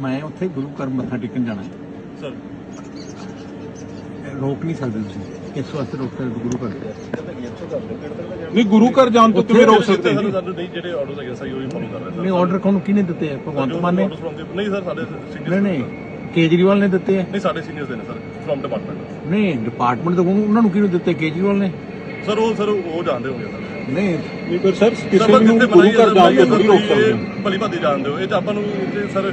ਮੈਂ ਉੱਥੇ ਗੁਰੂ ਘਰ ਮੱਥਾ ਟੇਕਣ ਜਾਣਾ ਹੈ। ਸਰ। ਰੋਕ ਨਹੀਂ ਸਕਦੇ ਤੁਸੀਂ। ਇਸ ਵਾਸਤੇ ਰੋਕ ਸਕਦੇ ਗੁਰੂ ਘਰ। ਨਹੀਂ ਗੁਰੂ ਘਰ ਜਾਣ ਤੋਂ ਕਿਵੇਂ ਰੋਕ ਸਕਦੇ ਨਹੀਂ ਜਿਹੜੇ ਆਰਡਰਸ ਹੈਗੇ ਸਹੀ ਉਹੀ ਫੋਲੋ ਕਰ ਰਹੇ ਸਰ। ਨਹੀਂ ਆਰਡਰ ਕੋਣ ਕਿਹਨੇ ਦਿੱਤੇ ਆ? ਭਗਵੰਤ ਮਾਨ ਨੇ? ਨਹੀਂ ਸਰ ਸਾਡੇ ਸੀਨੀਅਰ ਨਹੀਂ ਨਹੀਂ ਕੇਜਰੀਵਾਲ ਨੇ ਦਿੱਤੇ ਆ। ਨਹੀਂ ਸਾਡੇ ਸੀਨੀਅਰਸ ਦੇ ਨੇ ਸਰ ਫਰਮ ਡਿਪਾਰਟਮੈਂਟ ਨਹੀਂ ਡਿਪਾਰਟਮੈਂਟ ਤੋਂ ਉਹਨਾਂ ਨੂੰ ਕਿਹਨੂੰ ਦਿੱਤੇ? ਕੇਜਰੀਵਾਲ ਨੇ? ਸਰ ਉਹ ਸਰ ਉਹ ਜਾਣਦੇ ਹੋਗੇ ਸਰ। ਨਹੀਂ। ਨਹੀਂ ਪਰ ਸਰ ਕਿਸੇ ਨੂੰ ਗੁਰੂ ਘਰ ਜਾਣ ਤੋਂ ਨਹੀਂ ਰੋਕ ਇਹ ਸਕਦੇ ਭਲੀ ਭਾਦੀ ਜਾਣਦੇ ਹੋ। ਇਹ ਤਾਂ ਆਪਾਂ ਨੂੰ ਸਰ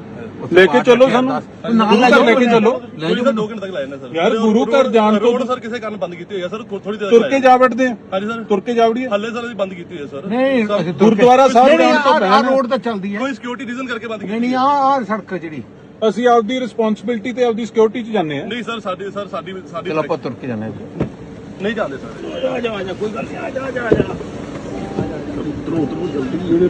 ਲੈ ਕੇ ਚੱਲੋ ਸਾਨੂੰ। ਗੁਰੂ ਘਰ ਲੈ ਕੇ ਚੱਲੋ। ਲੈ ਕੋਈ ਜਾਓ ਸਰ 2 ਘੰਟੇ ਤੱਕ ਲਾਇਆ ਨੇ ਸਰ। ਯਾਰ, ਗੁਰੂ ਘਰ ਜਾਣ ਤੋਂ- ਰੋਡ ਸਰ ਕਿਸੇ ਕਾਰਨ ਬੰਦ ਕੀਤੀ ਹੋਈ ਹੈ ਸਰ ਥੋੜੀ ਦੇਰ ਤੁਰ ਕੇ ਜਾ ਵੜਦੇ ਆ। ਹਾਂਜੀ ਸਰ। ਤੁਰ ਕੇ ਜਾ ਵੜੀਏ ਹੱਲੇ ਸਰ ਅਸੀਂ ਬੰਦ ਕੀਤੀ ਹੋਈ ਹੈ ਸਰ। ਨਹੀਂ ਗੁਰਦੁਆਰਾ ਸਾਹਿਬ ਨਹੀਂ, ਨਹੀਂ, ਜਾਣ ਤੋਂ ਪਹਿਲਾਂ- ਰੋਡ ਤਾਂ ਚੱਲਦੀ ਹੈ ਕੋਈ ਸਿਕਿਉਰਿਟੀ ਰੀਜ਼ਨ ਕਰਕੇ ਬੰਦ ਕੀਤੀ ਨਹੀਂ ਨਹੀਂ ਆਹ ਆਹ ਸੜਕ ਜਿਹੜੀ। ਅਸੀਂ ਆਪਦੀ ਰਿਸਪੌਂਸਿਬਿਲਟੀ ਤੇ ਆਪਦੀ ਸਿਕਿਉਰਿਟੀ 'ਚ ਜਾਂਦੇ ਆ। ਨਹੀਂ ਸਰ ਸਾਡੀ ਸਰ ਸਾਡੀ ਸਾਡੀ ਚਲੋ ਆਪਾਂ ਤੁਰ ਕੇ ਜਾਣਾ ਹੈ ਨਹੀਂ ਜਾਂਦੇ ਸਰ। ਇੰਨੇ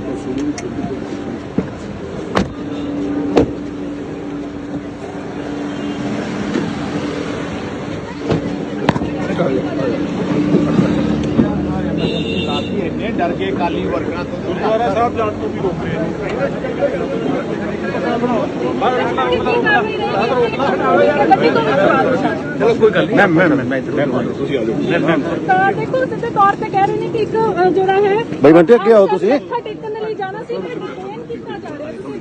ਡਰ ਗਏ ਕਾਲੀ ਵਰਕਰਾਂ ਤੋਂ ਗੁਰਦੁਆਰਾ ਸਾਹਿਬ ਜਾਣ ਤੋਂ ਵੀ ਰੋਕ ਰਹੇ ਆ ਚਲੋ ਕੋਈ ਗੱਲ ਨਹੀਂ ਮੈਂ ਮੈਂ ਮੈਂ ਮੈਂ ਤੁਸੀਂ ਆ ਜਾਓ ਤਾਂ ਦੇਖੋ ਸਿੱਧੇ ਤੌਰ ਤੇ ਕਹਿ ਰਹੇ ਨੇ ਕਿ ਇੱਕ ਅ, ਜਿਹੜਾ ਹੈ ਬਈ ਬੰਟੇ, ਅੱਗੇ ਆਓ ਤੁਸੀਂ। ਮੱਥਾ ਟੇਕਣ ਦੇ ਲਈ ਜਾਣਾ ਸੀ ਮੈਂ ਡਿਟੇਨ ਕੀਤਾ ਜਾ ਰਿਹਾ ਤੁਸੀਂ ਦੇਖੋ ਕਿ ਅ, ਜਿਹੜਾ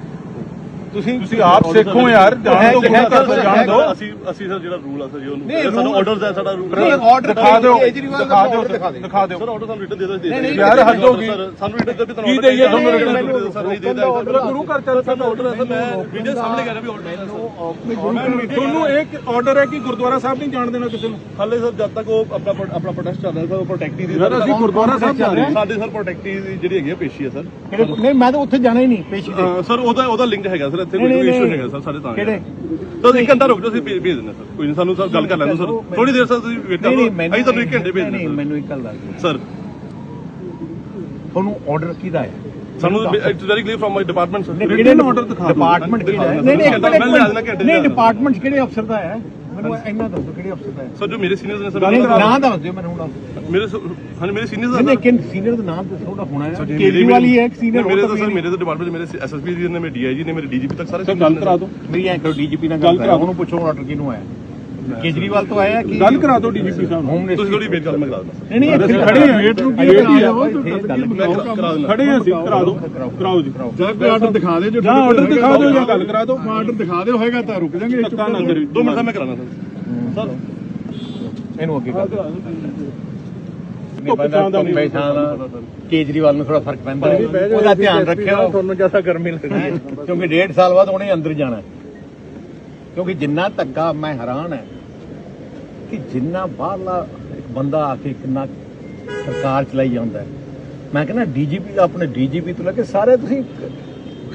ਤੁਸੀਂ ਤੁਸੀਂ ਆਪ ਸਿੱਖੋ ਯਾਰ ਜਾਣ ਤੋਂ ਗੁਰੂ ਘਰ ਤੋਂ ਜਾਣ ਦਿਓ। ਅਸੀਂ ਅਸੀਂ ਸਰ ਜਿਹੜਾ ਰੂਲ ਆ ਸਰ ਜੀ ਉਹਨੂੰ ਸਾਨੂੰ ਆਰਡਰਸ ਹੈ ਸਾਡਾ ਰੂਲ order ਦਿਖਾ ਦਿਓ ਦਾ ਦਿਖਾ ਦਿਓ ਦਿਖਾ ਦਿਓ। ਦਿਓ। ਸਰ ਆਰਡਰ ਸਾਨੂੰ ਰਿਟਨ ਦੇ ਦੋ ਨਹੀਂ, ਨਹੀਂ, ਯਾਰ ਹੱਦ ਹੋ ਗਈ। ਸਰ ਸਾਨੂੰ ਰਿਟਨ ਦੇ ਵੀ ਤੁਹਾਨੂੰ ਕੀ ਦੇਈਏ ਤੁਹਾਨੂੰ ਸਰ ਨਹੀਂ ਦੇਦਾ ਆਰਡਰ ਗੁਰੂ ਘਰ ਚੱਲ ਸਾਨੂੰ ਆਰਡਰ ਹੈ ਸਰ ਮੈਂ ਵੀਡੀਓ ਸਾਹਮਣੇ ਕਰ ਰਿਹਾ ਵੀ ਆਰਡਰ ਹੈ ਸਰ। ਤੁਹਾਨੂੰ ਇੱਕ ਆਰਡਰ ਹੈ ਕਿ ਗੁਰਦੁਆਰਾ ਸਾਹਿਬ ਨਹੀਂ ਜਾਣ ਦੇਣਾ ਕਿਸੇ ਨੂੰ? ਹਾਲੇ ਸਰ ਜਦ ਤੱਕ ਉਹ ਆਪਣਾ ਆਪਣਾ ਪ੍ਰੋਟੈਸਟ ਚੱਲ ਰਿਹਾ ਸਰ ਉਹ ਪ੍ਰੋਟੈਕਟੀ ਦੀ ਯਾਰ ਅਸੀਂ ਗੁਰਦੁਆਰਾ ਸਾਹਿਬ ਜਾ ਰਹੇ ਸਾਡੇ ਸਰ ਪ੍ਰੋਟੈਕਟੀ ਦੀ ਜਿਹੜੀ ਹੈਗੀ ਪੇਸ਼ੀ ਹੈ ਸਰ। ਨਹੀਂ ਮੈਂ ਤਾਂ ਉੱਥੇ ਜਾਣਾ ਹੀ ਨਹੀਂ ਪੇਸ਼ੀ ਤੇ ਸਰ ਉਹਦਾ ਉਹਦਾ ਲਿੰਕ ਹੈਗਾ ਸਰ ਇੱਥੇ ਨਹੀਂ, ਕੋਈ ਨਹੀਂ, ਇਸ਼ੂ ਨਹੀਂ। ਹੈਗਾ ਸਰ ਸਾਡੇ ਤਾਂ ਕਿਹੜੇ? ਤਾਂ ਇੱਕ ਘੰਟਾ ਰੁਕ ਜਾਓ ਅਸੀਂ ਭੇਜ ਦਿੰਦੇ ਸਰ। ਕੋਈ ਨਹੀਂ ਸਾਨੂੰ ਸਰ ਗੱਲ ਕਰ ਲੈਣ ਸਰ। ਥੋੜੀ ਦੇਰ ਸਰ ਤੁਸੀਂ ਵੇਟ ਕਰ ਨਹੀਂ ਨਹੀਂ ਅਸੀਂ ਤੁਹਾਨੂੰ ਇੱਕ ਘੰਟੇ ਭੇਜ ਨਹੀਂ ਦਿੰਦੇ ਮੈਨੂੰ ਇੱਕ ਗੱਲ ਦੱਸ ਸਰ। ਤੁਹਾਨੂੰ ਆਰਡਰ ਕਿਹਦਾ ਹੈ? ਸਾਨੂੰ it's very clear from my department sir ਕਿਹੜੇ order ਦਿਖਾ ਦਿਓ। ਡਿਪਾਰਟਮੈਂਟ ਕਿਹੜਾ ਹੈ? ਨਹੀਂ ਨਹੀਂ ਨਹੀਂ। ਡਿਪਾਰਟਮੈਂਟ ਕਿਹੜੇ ਅਫਸਰ ਦਾ ਹੈ? ਮੈਨੂੰ ਇੰਨਾ ਦੱਸੋ ਕਿਹੜੇ ਅਫਸਰ ਦਾ ਹੈ। ਸਰ ਜੋ ਮੇਰੇ ਸੀਨੀਅਰਸ ਨੇ ਸਰ ਨਹੀਂ ਨਾਂ ਦੱਸ ਦਿਓ ਮੈਨੂੰ ਹੁਣ ਮੇਰੇ ਹਾਂਜੀ ਮੇਰੇ ਸੀਨੀਅਰਸ ਨਹੀਂ ਨੇ ਨਹੀਂ ਕਿਨ ਸੀਨੀਅਰ ਦਾ ਨਾਮ ਦੱਸੋ ਉਹਦਾ ਹੋਣਾ ਹੈ। ਕੇਜਰੀਵਾਲ ਹੀ ਹੈ ਇੱਕ senior ਮੇਰੇ ਹੋਰ ਤਾਂ ਤਾਂ ਸਰ ਮੇਰੇ ਤਾਂ ਡਿਪਾਰਟਮੈਂਟ ਮੇਰੇ ਐਸਐਸਪੀ ਜੀ ਨੇ ਮੇਰੇ ਡੀਆਈਜੀ ਨੇ ਮੇਰੇ ਡੀਜੀਪੀ ਤੱਕ ਸਾਰੇ ਸਰ ਗੱਲ ਕਰਾ ਦਿਓ। ਮੇਰੀ ਐਂ ਕਰੋ ਡੀਜੀਪੀ ਨਾਲ ਗੱਲ ਗੱਲ ਕਰਾ ਕਰਾਓ ਦਿਓ। ਉਹਨੂੰ ਪੁੱਛੋ ਆਰਡਰ ਕਿਹਨੂੰ ਆਇਆ। ਕੇਜਰੀਵਾਲ ਤੋਂ ਆਇਆ ਕਿ ਗੱਲ ਕਰਾ ਦਿਓ ਡੀਜੀਪੀ ਸਾਹਿਬ ਨੂੰ। ਤੁਸੀਂ ਥੋੜੀ ਕਰ ਮੈਂ ਕਰਾ। ਦਿੰਦਾ ਨਹੀਂ ਨਹੀਂ ਇੱਥੇ ਖੜੇ ਹਾਂ, ਵੇਟ ਨੂੰ ਕੀ ਆ। ਕਰਾ- ਦਿੰਦਾ ਖੜੇ ਹਾਂ ਅਸੀਂ ਕਰਾ ਦਿਓ। ਕਰਾਓ। ਜੀ। ਜਾਂ ਕੋਈ ਆਰਡਰ ਦਿਖਾ ਦੇ ਜੋ ਜਾਂ ਆਰਡਰ ਦਿਖਾ ਦਿਓ ਜਾਂ ਗੱਲ ਕਰਾ ਦਿਓ। ਆਰਡਰ ਦਿਖਾ ਦਿਓ ਹੋਏਗਾ ਤਾਂ ਰੁਕ ਜਾਾਂਗੇ ਧੱਕਾ ਨਾ ਕਰੀ ਦੋ ਮਿੰਟ ਦਾ ਮੈਂ ਕਰਾਣਾ ਸਰ ਸਰ। ਇਹਨੂੰ ਅੱਗੇ ਕਰ। ਕੇਜਰੀਵਾਲ ਨੂੰ ਥੋੜਾ ਫ਼ਰਕ ਪੈਂਦਾ। ਉਹਦਾ ਧਿਆਨ ਰੱਖਿਓ। ਤੁਹਾਨੂੰ ਜ਼ਿਆਦਾ ਗਰਮੀ ਲੱਗਦੀ ਹੈ। ਕਿਉਂਕਿ ਡੇਢ ਸਾਲ ਬਾਅਦ ਉਹਨੇ ਅੰਦਰ ਜਾਣਾ। ਕਿਉਂਕਿ ਜਿੰਨਾ ਧੱਕਾ ਮੈਂ ਹੈਰਾਨ ਹੈ ਕਿ ਜਿੰਨਾ ਬਾਹਰਲਾ ਇੱਕ ਬੰਦਾ ਆ ਕੇ ਕਿੰਨਾ ਸਰਕਾਰ ਚਲਾਈ ਜਾਂਦਾ ਮੈਂ ਕਹਿੰਦਾ ਡੀਜੀਪੀ ਆਪਣੇ ਡੀਜੀਪੀ ਤੋਂ ਲੈ ਕੇ ਸਾਰੇ ਤੁਸੀਂ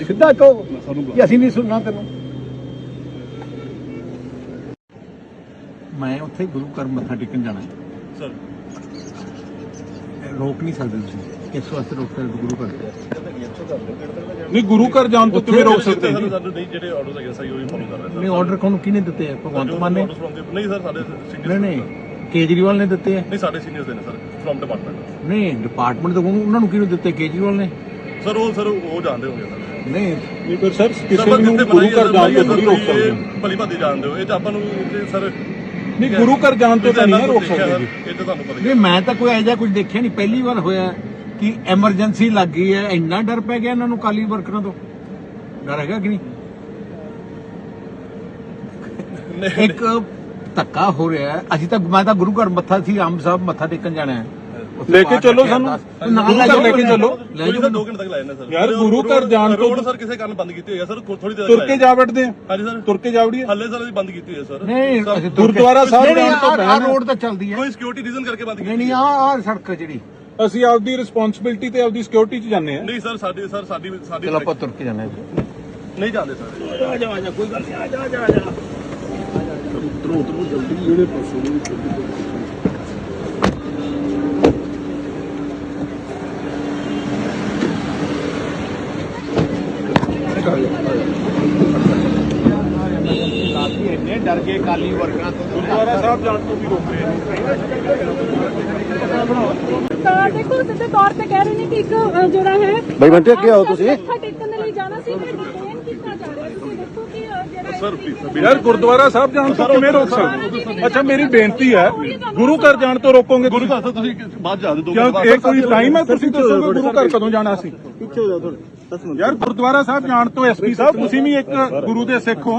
ਸਿੱਧਾ ਕਹੋ ਕਿ ਅਸੀਂ ਨਹੀਂ ਸੁਣਨਾ ਤੈਨੂੰ। ਮੈਂ ਉੱਥੇ ਗੁਰੂ ਘਰ ਮੱਥਾ ਟੇਕਣ ਜਾਣਾ। ਸਰ। ਰੋਕ ਨਹੀਂ ਸਕਦੇ ਤੁਸੀਂ। ਕਿਸ ਵਾਸਤੇ ਰੋਕ ਸਕਦੇ ਗੁਰੂ ਘਰ? ਨਹੀਂ ਗੁਰੂ ਘਰ ਜਾਣ ਤੋਂ ਕਿਵੇਂ ਰੋਕ ਸਕਦੇ ਜੀ? ਸਾਨੂੰ ਨਹੀਂ ਜਿਹੜੇ ਆਰਡਰਸ ਹੈਗੇ ਸਹੀ ਉਹੀ ਫੋਲੋ ਕਰ ਰਹੇ ਨਹੀਂ ਆਰਡਰ ਕੋਣ ਕਿਹਨੇ ਦਿੱਤੇ ਆ? ਭਗਵੰਤ ਮਾਨ ਨੇ? ਨਹੀਂ ਸਰ ਸਾਡੇ ਸੀਨੀਅਰ ਨਹੀਂ ਨਹੀਂ ਕੇਜਰੀਵਾਲ ਨੇ ਦਿੱਤੇ ਆ? ਨਹੀਂ ਸਾਡੇ ਸੀਨੀਅਰਸ ਦੇ ਨੇ ਸਰ ਫਰਮ ਡਿਪਾਰਟਮੈਂਟ ਨਹੀਂ ਡਿਪਾਰਟਮੈਂਟ ਤੋਂ ਉਹਨੂੰ- ਨੂੰ ਕਿਹਨੂੰ ਦਿੱਤੇ? ਕੇਜਰੀਵਾਲ ਨੇ? ਸਰ ਉਹ ਸਰ ਉਹ ਜਾਣਦੇ ਹੋਗੇ ਸਰ। ਨਹੀਂ ਨਹੀਂ ਪਰ ਸਰ ਕਿਸੇ ਨੂੰ ਗੁਰੂ ਘਰ ਜਾਣ ਤੋਂ ਨਹੀਂ ਰੋਕ ਸਕਦੇ। ਭਲੀ ਭਾਦੀ ਜਾਣਦੇ ਹੋ। ਇਹ ਤਾਂ ਆਪਾਂ ਨੂੰ ਸਰ ਨਹੀਂ ਗੁਰੂ ਘਰ ਜਾਣ ਤੋਂ ਤਾਂ ਨਹੀਂ ਰੋਕ ਸਕਦੇ ਜੀ। ਇਹ ਤਾਂ ਤੁਹਾਨੂੰ ਪਤਾ ਹੀ ਨਹੀਂ ਮੈਂ ਤਾਂ ਕੋਈ ਐਜਾ ਕੁਝ ਦੇਖਿਆ ਨਹੀਂ। ਪਹਿਲੀ ਵਾਰ ਹੋਇਆ। ਕਿ ਐਮਰਜੈਂਸੀ ਲੱਗ ਗਈ ਹੈ ਇੰਨਾ ਡਰ ਪੈ ਗਿਆ ਇਹਨਾਂ ਨੂੰ ਕਾਲੀ ਵਰਕਰਾਂ ਤੋਂ? ਡਰ ਹੈਗਾ ਕਿ ਨਹੀਂ? ਇੱਕ ਧੱਕਾ ਹੋ ਰਿਹਾ ਹੈ। ਅਸੀਂ ਤਾਂ ਮੈਂ ਤਾਂ ਗੁਰੂ ਘਰ ਮੱਥਾ ਸੀ ਆਮ ਸਾਹਿਬ ਮੱਥਾ ਟੇਕਣ ਜਾਣਾ ਹੈ। ਲੈ ਕੇ ਚੱਲੋ ਸਾਨੂੰ। ਨਾਲ ਲੈ ਕੇ ਚੱਲੋ। ਲੈ ਜਾਓ। ਸਰ 2 ਘੰਟੇ ਤੱਕ ਲਾਇਆ ਨੇ ਸਰ। ਯਾਰ, ਗੁਰੂ ਘਰ ਜਾਣ ਤੋਂ- ਰੋਡ ਸਰ ਕਿਸੇ ਕਾਰਨ ਬੰਦ ਕੀਤੀ ਹੋਈ ਹੈ ਸਰ ਥੋੜੀ ਦੇਰ ਤੁਰ ਕੇ ਜਾ ਵੜਦੇ ਆ। ਹਾਂਜੀ ਸਰ। ਤੁਰ ਕੇ ਜਾ ਵੜੀਏ। ਹੱਲੇ ਸਰ ਅਸੀਂ ਬੰਦ ਕੀਤੀ ਹੋਈ ਹੈ ਸਰ। ਨਹੀਂ ਗੁਰਦੁਆਰਾ ਸਾਹਿਬ ਜਾਣ ਤੋਂ ਪਹਿਲਾਂ- ਰੋਡ ਤਾਂ ਚੱਲਦੀ ਹੈ। ਕੋਈ ਸਿਕਿਉਰਿਟੀ ਰੀਜ਼ਨ ਕਰਕੇ ਬੰਦ ਨਹੀਂ ਕੀਤੀ ਨਹੀਂ ਆਹ ਆਹ ਸੜਕ ਜਿਹੜੀ। ਅਸੀਂ ਆਪਦੀ ਰਿਸਪੌਂਸਿਬਿਲਟੀ ਤੇ ਆਪਦੀ ਸਿਕਿਉਰਿਟੀ 'ਚ ਜਾਂਦੇ ਆ ਨਹੀਂ ਸਰ ਸਾਡੀ ਸਰ ਸਾਡੀ ਸਾਡੀ ਚਲੋ ਆਪਾਂ ਤੁਰ ਕੇ ਜਾਣਾ ਹੈ ਨਹੀਂ ਜਾਂਦੇ ਸਰ। ਇੰਨੇ ਡਰ ਗਏ ਕਾਲੀ ਵਰਕਰਾਂ ਤੋਂ ਗੁਰਦੁਆਰਾ ਸਾਹਿਬ ਜਾਣ ਤੋਂ ਵੀ ਰੋਕ ਰਹੇ ਨੇ। ਦੇਖੋ ਸਿੱਧੇ ਤੌਰ ਤੇ ਕਹਿ ਰਹੇ ਨੇ ਕਿ ਇੱਕ ਜਿਹੜਾ ਹੈ ਬਾਈ ਬੰਟੇ, ਅੱਗੇ ਆਓ ਤੁਸੀਂ। ਮੱਥਾ ਟੇਕਣ ਦੇ ਲਈ ਜਾਣਾ ਸੀ ਪਰ ਡਿਟੇਨ ਕੀਤਾ ਜਾ ਰਿਹਾ ਤੁਸੀਂ ਦੇਖੋ ਕਿ ਅ, ਜਿਹੜਾ ਸਰ ਪਲੀਜ਼ ਯਾਰ ਗੁਰਦੁਆਰਾ ਸਾਹਿਬ ਜਾਣ ਤੋਂ ਕਿਵੇਂ ਰੋਕ ਸਕਦੇ? ਅੱਛਾ ਮੇਰੀ ਬੇਨਤੀ ਹੈ ਗੁਰੂ ਘਰ ਜਾਣ ਤੋਂ ਰੋਕੋਗੇ ਗੁਰੂ ਘਰ ਤੋਂ ਤੁਸੀਂ ਬਾਅਦ ਜਾ ਦੇ ਦੋ ਕਿਉਂ ਇਹ ਕੋਈ ਟਾਈਮ ਹੈ? ਤੁਸੀਂ ਦੱਸੋਗੇ ਗੁਰੂ ਘਰ ਕਦੋਂ ਜਾਣਾ ਸੀ? ਪਿੱਛੇ ਹੋ ਜਾ ਥੋੜੇ 10 ਮਿੰਟ। ਯਾਰ ਗੁਰਦੁਆਰਾ ਸਾਹਿਬ ਜਾਣ ਤੋਂ ਐਸਪੀ ਸਾਹਿਬ ਤੁਸੀਂ ਵੀ ਇੱਕ ਗੁਰੂ ਦੇ ਸਿੱਖ ਹੋ।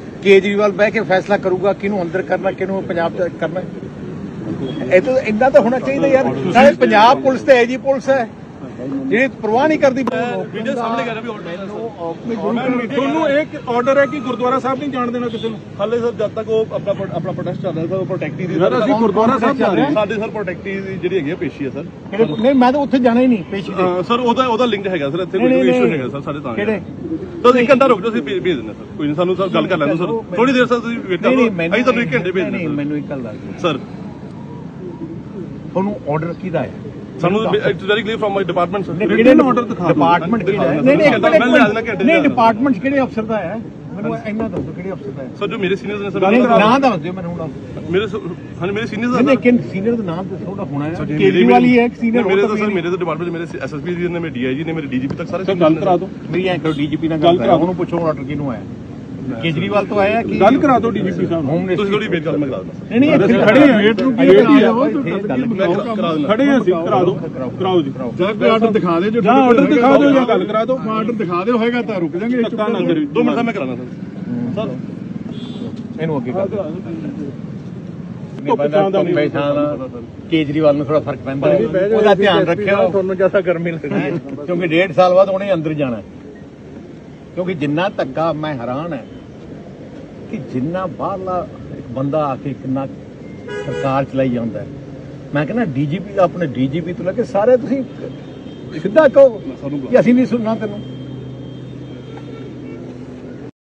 ਕੇਜਰੀਵਾਲ ਬਹਿ ਕੇ ਫੈਸਲਾ ਕਰੂਗਾ ਕਿਹਨੂੰ ਅੰਦਰ ਕਰਨਾ ਕਿਹਨੂੰ ਪੰਜਾਬ ਚ ਕਰਨਾ। ਇਹ ਤਾਂ ਇੰਨਾ ਤਾਂ ਹੋਣਾ ਚਾਹੀਦਾ ਯਾਰ। ਨਾਲੇ ਪੰਜਾਬ ਪੁਲਿਸ ਤੇ ਐਜੀ ਪੁਲਿਸ ਹੈ। ਜਿਹੜੀ ਪ੍ਰਵਾਹ ਨਹੀਂ ਕਰਦੀ ਵੀਡੀਓ ਸਾਹਮਣੇ ਕਰ ਰਿਹਾ ਵੀ ਆਰਡਰ ਤੁਹਾਨੂੰ ਇੱਕ ਆਰਡਰ ਹੈ ਕਿ ਗੁਰਦੁਆਰਾ ਸਾਹਿਬ ਨਹੀਂ ਜਾਣ ਦੇਣਾ ਕਿਸੇ ਨੂੰ? ਹਾਲੇ ਸਰ ਜਦ ਤੱਕ ਉਹ ਆਪਣਾ ਆਪਣਾ ਪ੍ਰੋਟੈਸਟ ਚੱਲ ਰਿਹਾ ਸਰ ਉਹ ਪ੍ਰੋਟੈਕਟੀ ਦੀ ਯਾਰ ਅਸੀਂ ਗੁਰਦੁਆਰਾ ਸਾਹਿਬ ਜਾ ਰਹੇ ਹਾਂ। ਸਾਡੇ ਸਰ ਪ੍ਰੋਟੈਕਟੀ ਦੀ ਜਿਹੜੀ ਹੈਗੀ ਪੇਸ਼ੀ ਹੈ ਸਰ। ਨਹੀਂ ਮੈਂ ਤਾਂ ਉੱਥੇ ਜਾਣਾ ਹੀ ਨਹੀਂ ਪੇਸ਼ੀ ਤੇ ਸਰ ਉਹਦਾ ਉਹਦਾ ਲਿੰਕ ਹੈਗਾ ਸਰ ਇੱਥੇ ਨਹੀਂ, ਕੋਈ ਨਹੀਂ, ਇਸ਼ੂ ਨਹੀਂ। ਹੈਗਾ ਸਰ ਸਾਡੇ ਤਾਂ ਕਿਹੜੇ? ਤਾਂ ਇੱਕ ਘੰਟਾ ਰੁਕ ਜਾਓ ਅਸੀਂ ਭੇਜ ਦਿੰਦੇ ਸਰ। ਕੋਈ ਨਹੀਂ ਸਾਨੂੰ ਸਰ ਗੱਲ ਕਰ ਲੈਣ ਸਰ। ਥੋੜੀ ਦੇਰ ਸਰ ਤੁਸੀਂ ਵੇਟ ਕਰ ਨਹੀਂ ਨਹੀਂ ਅਸੀਂ ਤੁਹਾਨੂੰ ਇੱਕ ਘੰਟੇ ਭੇਜ ਨਹੀਂ ਦਿੰਦੇ ਮੈਨੂੰ ਇੱਕ ਗੱਲ ਦੱਸ ਸਰ। ਤੁਹਾਨੂੰ ਆਰਡਰ ਕਿਹਦਾ ਹੈ? ਸਾਨੂੰ it's very clear from my department sir ਕਿਹੜੇ ਆਰਡਰ ਦਿਖਾ ਡਿਪਾਰਟਮੈਂਟ ਕਿਹੜਾ ਹੈ? ਨਹੀਂ ਨਹੀਂ। ਨਹੀਂ ਡਿਪਾਰਟਮੈਂਟ ਕਿਹੜੇ ਅਫਸਰ ਦਾ ਹੈ? ਮੈਨੂੰ ਇੰਨਾ ਦੱਸੋ ਕਿਹੜੇ ਅਫਸਰ ਦਾ ਹੈ। ਸਰ ਜੋ ਮੇਰੇ ਸੀਨੀਅਰਸ ਨੇ ਸਰ ਨਹੀਂ ਨਾਂ ਦੱਸ ਦਿਓ ਮੈਨੂੰ ਹੁਣ ਮੇਰੇ ਹਾਂਜੀ ਮੇਰੇ ਸੀਨੀਅਰਸ ਦਾ ਨਹੀਂ ਕਿਨ ਸੀਨੀਅਰ ਦਾ ਨਾਮ ਦੱਸੋ ਉਹਦਾ ਹੋਣਾ ਹੈ। ਕੇਜਰੀਵਾਲ ਹੀ ਹੈ ਇੱਕ senior ਮੇਰੇ ਤਾਂ ਸਰ ਮੇਰੇ ਤਾਂ ਡਿਪਾਰਟਮੈਂਟ ਮੇਰੇ ਐਸਐਸਪੀ ਜੀ ਨੇ ਮੇਰੇ ਡੀਆਈਜੀ ਨੇ ਮੇਰੇ ਡੀਜੀਪੀ ਤੱਕ ਸਾਰੇ ਸਰ ਗੱਲ ਕਰਾ ਦਿਓ। ਮੇਰੀ ਐਂ ਕਰੋ ਡੀਜੀਪੀ ਨਾਲ ਗੱਲ ਕਰਾ। ਉਹਨੂੰ ਪੁੱਛੋ ਆਰਡਰ ਕਿਹਨੂੰ ਆਇਆ। ਕੇਜਰੀਵਾਲ ਤੋਂ ਆਇਆ ਕਿ ਗੱਲ ਕਰਾ ਦਿਓ ਡੀਜੀਪੀ ਸਾਹਿਬ ਨੂੰ। ਤੁਸੀਂ ਥੋੜੀ ਕਰ ਮੈਂ ਕਰਾ ਦਿੰਦਾ। ਨਹੀਂ ਨਹੀਂ ਇੱਥੇ ਖੜੇ ਹਾਂ, ਵੇਟ ਨੂੰ ਕੀ ਕਰਾ ਜਾਓ, ਦਿਓ? ਖੜੇ ਹਾਂ ਅਸੀਂ ਕਰਾ ਦਿਓ। ਕਰਾਓ ਜੀ। ਜਾਂ ਕੋਈ ਆਰਡਰ ਦਿਖਾ ਦੇ ਜੋ ਜਾਂ ਆਰਡਰ ਦਿਖਾ ਦਿਓ ਜਾਂ ਗੱਲ ਕਰਾ ਦਿਓ। ਆਰਡਰ ਦਿਖਾ ਦਿਓ ਹੋਏਗਾ ਤਾਂ ਰੁਕ ਜਾਾਂਗੇ ਧੱਕਾ ਨਾ ਕਰੀ ਦੋ ਮਿੰਟ ਦਾ ਮੈਂ ਕਰਾਣਾ ਸਰ। ਸਰ ਇਹਨੂੰ ਅੱਗੇ ਕਰ ਧੁੱਪ ਛਾਂ ਦਾ ਨਹੀਂ। ਕੇਜਰੀਵਾਲ ਨੂੰ ਥੋੜਾ ਫ਼ਰਕ ਪੈਂਦਾ। ਉਹਦਾ ਧਿਆਨ ਰੱਖਿਓ। ਤੁਹਾਨੂੰ ਜ਼ਿਆਦਾ ਗਰਮੀ ਲੱਗਦੀ ਹੈ। ਕਿਉਂਕਿ ਡੇਢ ਸਾਲ ਬਾਅਦ ਉਹਨੇ ਅੰਦਰ ਜਾਣਾ। ਕਿਉਂਕਿ ਜਿੰਨਾ ਧੱਕਾ ਮੈਂ ਹੈਰਾਨ ਹੈ ਕਿ ਜਿੰਨਾ ਬਾਹਰਲਾ ਇੱਕ ਬੰਦਾ ਆ ਕੇ ਕਿੰਨਾ ਸਰਕਾਰ ਚਲਾਈ ਜਾਂਦਾ ਮੈਂ ਕਹਿੰਦਾ ਡੀਜੀਪੀ ਆਪਣੇ ਡੀਜੀਪੀ ਤੋਂ ਲੈ ਕੇ ਸਾਰੇ ਤੁਸੀਂ ਸਿੱਧਾ ਕਹੋ ਕਿ ਅਸੀਂ ਨਹੀਂ ਸੁਣਨਾ ਤੈਨੂੰ।